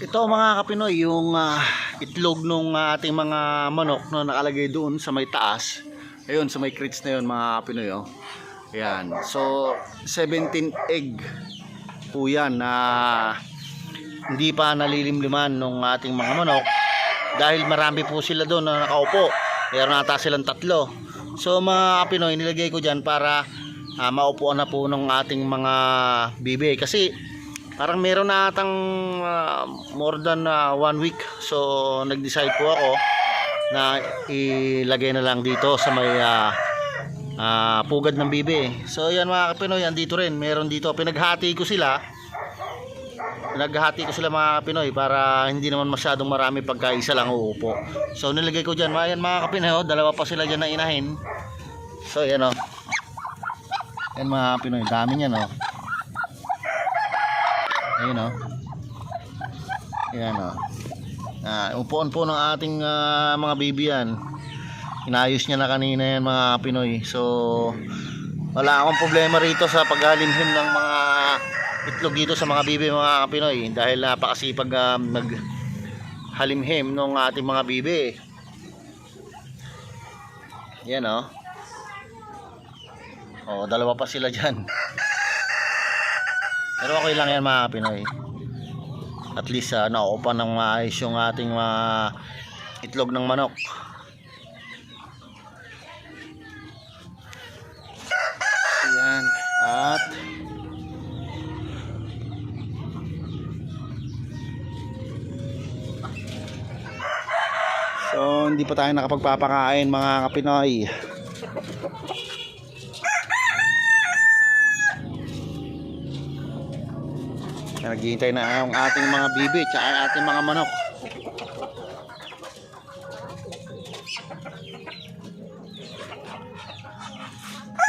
Ito mga kapinoy, yung ah, itlog ng ating mga manok na nakalagay doon sa may taas. Ayun, sa may crates na yun mga kapinoy. Oh. Ayan. So, 17 egg po yan na hindi pa nalilimliman ng ating mga manok dahil marami po sila doon na nakaupo. Meron nata silang tatlo. So mga kapinoy, nilagay ko dyan para ah, maupuan na po ng ating mga bibi. Kasi parang meron na atang ah, more than ah, one week. So nag-decide po ako na ilagay na lang dito sa may ah, ah, pugad ng bibi. So yan mga kapinoy, andito rin. Meron dito. Pinaghati ko sila naghati ko sila mga Pinoy para hindi naman masyadong marami pagka isa lang uupo. So nilagay ko dyan, mga yan mga Pinoy, oh, dalawa pa sila dyan na inahin. So yan o. Yan mga Pinoy, dami niyan o. Ayun o. Yan o. Ah, upuan po ng ating ah, mga baby yan. Inayos niya na kanina yan mga Pinoy. So wala akong problema rito sa paghalimhim ng mga itlog dito sa mga bibi mga Pinoy dahil napakasipag uh, mag halimhim ng ating mga bibi yan oh. Oh, dalawa pa sila dyan. Pero okay lang yan mga Pinoy. At least uh, nauupan ng maayos yung ating mga itlog ng manok. Yan. At So, hindi pa tayo nakapagpapakain mga kapinoy. Naghihintay na ang ating mga bibi at ating mga manok.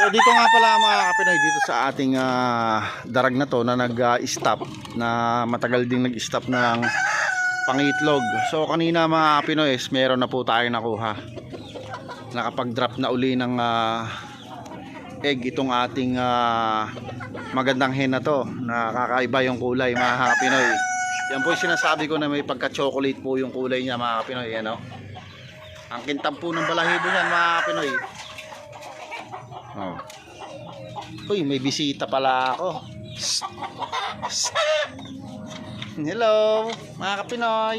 So dito nga pala mga kapinoy dito sa ating ah, darag na to na nag-stop na matagal ding nag-stop ng pangitlog. So kanina mga Pinoys, meron na po tayo nakuha. Nakapag-drop na uli ng ah, egg itong ating ah, magandang hen na to. Nakakaiba yung kulay mga Pinoy. Yan po yung sinasabi ko na may pagka-chocolate po yung kulay niya mga Pinoy. Yan, oh. Ang kintab po ng balahibo niyan mga Pinoy. Oh. Uy, may bisita pala ako. Hello, mga kapinoy.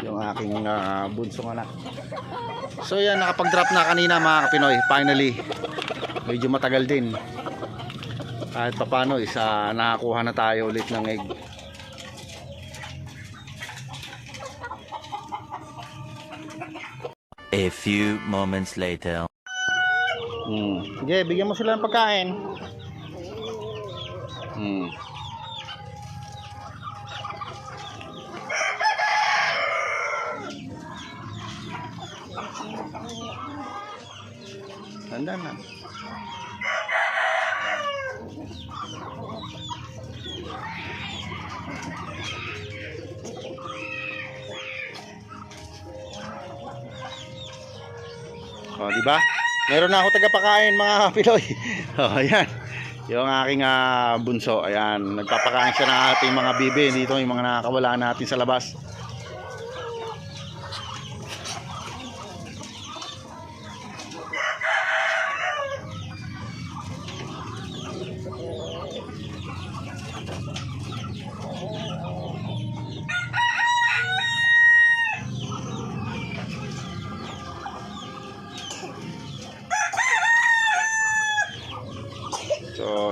Yung aking uh, bunsong anak. So yan, nakapag-drop na kanina mga kapinoy. Finally. Medyo matagal din. Kahit papano, isa nakakuha na tayo ulit ng egg. A few moments later. Hmm. Sige, bigyan mo sila ng pagkain. Hmm. Tanda na. O, di ba? Meron na ako tagapakain mga Pinoy. O, ayan. Yung aking ah, bunso, ayan. Nagpapakain siya ng ating mga bibi. Dito yung mga nakakawala natin sa labas.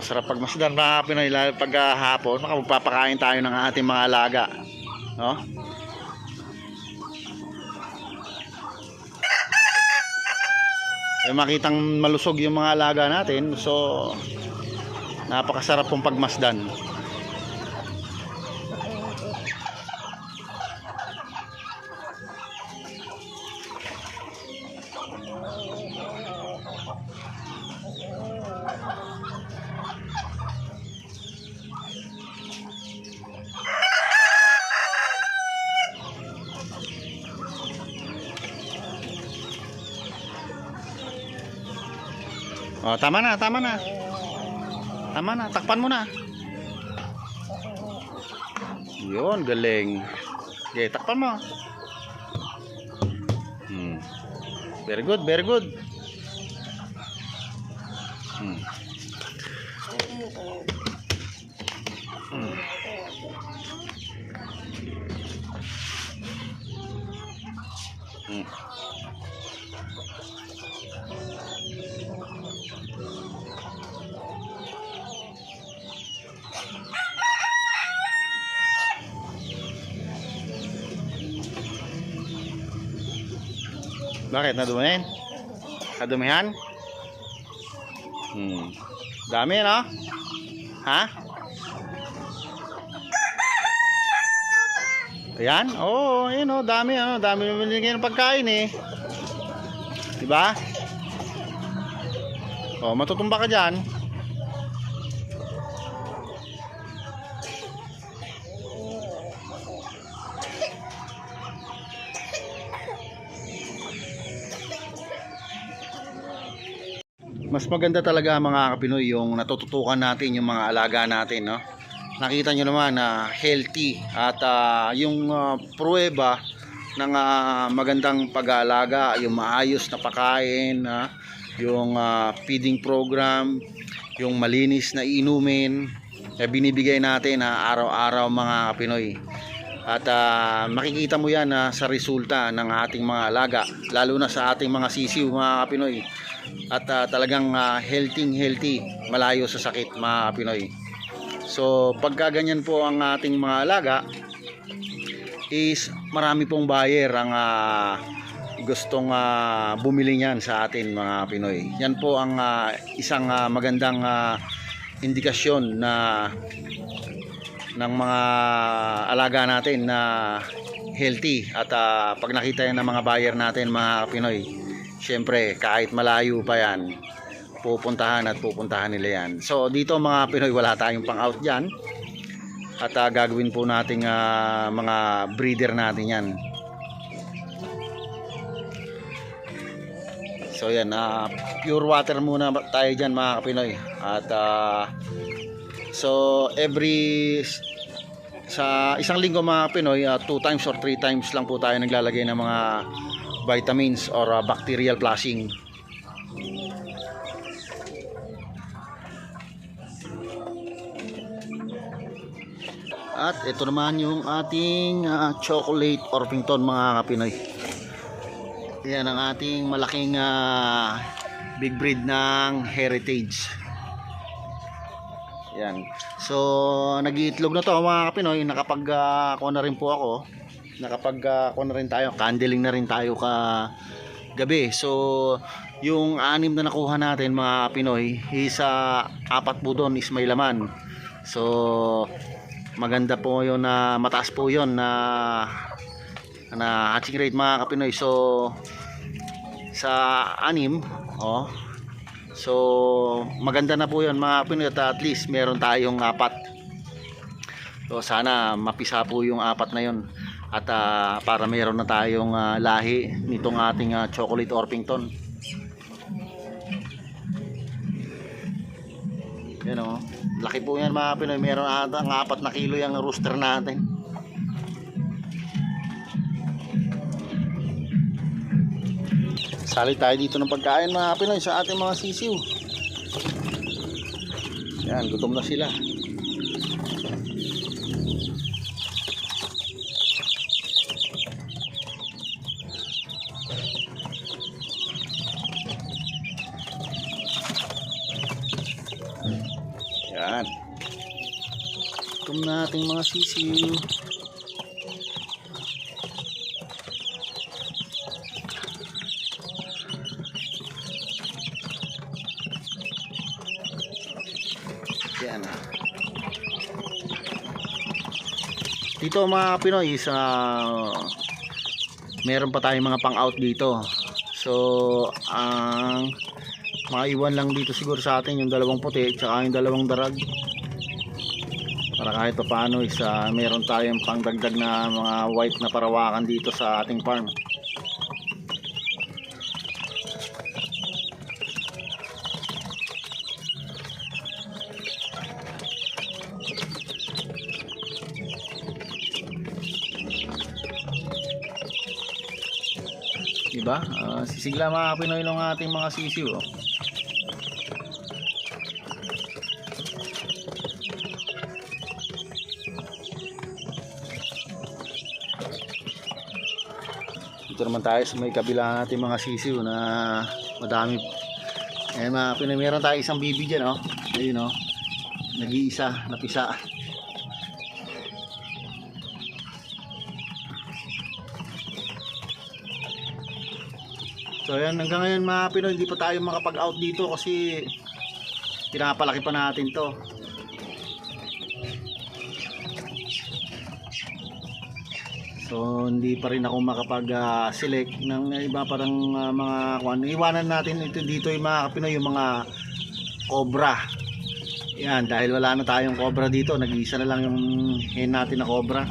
So, sarap pagmasdan mga Pinoy. Lalo pag ah, hapon, baka magpapakain tayo ng ating mga alaga. No? Yung makitang malusog yung mga alaga natin. So, napakasarap pong pagmasdan. Oh, tama na, tama na. Tama na, takpan mo na. Yun, galing. Okay, takpan mo. Hmm. Very good, very good. Hmm. Hmm. Hmm. Bakit? Nadumihan? Nadumihan? Hmm. Dami, no? Ha? Ayan? Oo, oh, yun oh, dami, ano, dami naman ng pagkain eh. Diba? Oh, matutumba ka dyan. Mas maganda talaga mga kapinoy yung natututukan natin yung mga alaga natin no? Nakita nyo naman na healthy at ah, yung ah, pruweba ng ah, magandang pag-aalaga yung maayos na pagkain ah, yung ah, feeding program yung malinis na inumin na binibigay natin na araw-araw mga kapinoy. At ah, makikita mo yan ah, sa resulta ng ating mga alaga lalo na sa ating mga sisiw mga kapinoy at ah, talagang ah, healthy healthy malayo sa sakit mga Pinoy. So pagka ganyan po ang ating mga alaga is marami pong buyer ang ah, gustong ah, bumili niyan sa atin mga Pinoy. Yan po ang ah, isang ah, magandang ah, indikasyon na ng mga alaga natin na healthy. At ah, pag nakita yan ng mga buyer natin mga Pinoy syempre kahit malayo pa yan pupuntahan at pupuntahan nila yan. So dito mga Pinoy wala tayong pang out dyan. At ah, gagawin po nating ah, mga breeder natin yan. So yan ah, pure water muna tayo dyan mga Pinoy. At ah, so every sa isang linggo mga Pinoy, uh, two times or three times lang po tayo naglalagay ng mga vitamins or uh, bacterial flushing. At ito naman yung ating uh, chocolate Orpington mga kapinoy. Yan ang ating malaking uh, big breed ng heritage. Yan. So, nag-iitlog na to mga kapinoy. Nakapag uh, na rin po ako. Nakapag uh, ako na rin tayo. Candling na rin tayo ka gabi. So, yung anim na nakuha natin mga Pinoy is uh, apat po doon is may laman. So, maganda po yun na mataas po yun na na hatching rate mga kapinoy. So, sa anim, oh, So, maganda na po 'yon mga Pinoy at at least meron tayong apat. So, sana mapisa po yung apat na 'yon at ah, para meron na tayong ah, lahi nitong ating ah, chocolate Orpington. Yan oh. Laki po yan mga Pinoy. Meron ata ang apat na kilo yung rooster natin. Sali tayo dito ng pagkain mga Pinoy sa ating mga sisiw. Yan, gutom na sila. Gutom na ating mga sisiw. Yan. Dito mga Pinoy sa meron pa tayong mga pang-out dito. So, ang maiwan lang dito siguro sa atin yung dalawang puti tsaka yung dalawang darag para kahit paano is uh, meron tayong pangdagdag na mga white na parawakan dito sa ating farm diba? Uh, sisigla mga Pinoy ng ating mga sisiw oh. Dito naman tayo sa may kabila natin mga sisiw na madami. Eh mga Pinoy, meron tayo isang bibi dyan, oh. Ayun, oh. Nag-iisa, napisa. So ayan, hanggang ngayon mga Pinoy, hindi pa tayo makapag-out dito kasi pinapalaki pa natin to. So hindi pa rin ako makapag-select ng iba parang ah, mga kuan. Iwanan natin ito dito yung mga Pinoy, yung mga cobra. Yan, dahil wala na tayong cobra dito, nag-iisa na lang yung hen natin na cobra.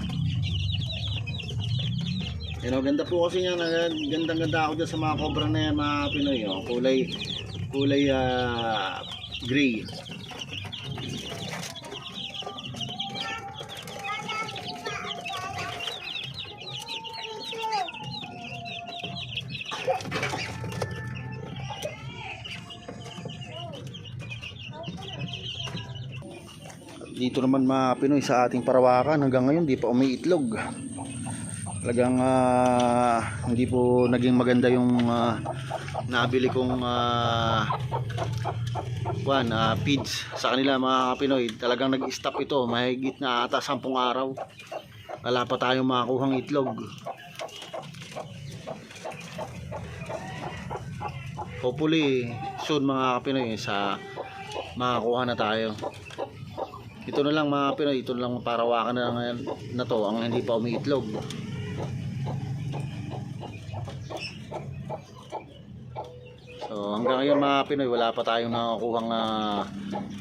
Pero ganda po kasi yan, gandang ganda ako dyan sa mga cobra na yan mga Pinoy. Oh. Kulay, kulay ah, gray. Dito naman mga Pinoy sa ating parawakan hanggang ngayon di pa umiitlog. Talagang ah, hindi po naging maganda yung ah, nabili kong uh, kuan, ah, feeds sa kanila mga Pinoy. Talagang nag-stop ito, mahigit na ata 10 araw. Wala pa tayong makakuhang itlog. Hopefully soon mga Pinoy sa makakuha na tayo. Ito na lang mga Pinoy, ito na lang parawakan na ngayon na to ang hindi pa umiitlog. So hanggang ngayon mga Pinoy, wala pa tayong nakakuhang ah,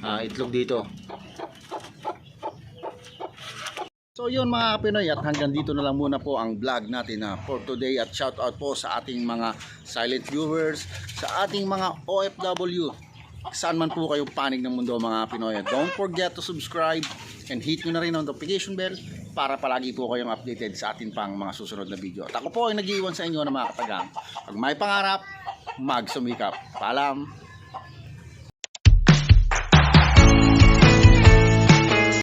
ah, itlog dito. So yun mga Pinoy at hanggang dito na lang muna po ang vlog natin na for today at shout out po sa ating mga silent viewers, sa ating mga OFW saan man po kayo panig ng mundo mga Pinoy. Don't forget to subscribe and hit nyo na rin ang notification bell para palagi po kayong updated sa ating pang mga susunod na video. At ako po ay nag-iwan sa inyo ng mga katagang. Pag may pangarap, magsumikap. Paalam!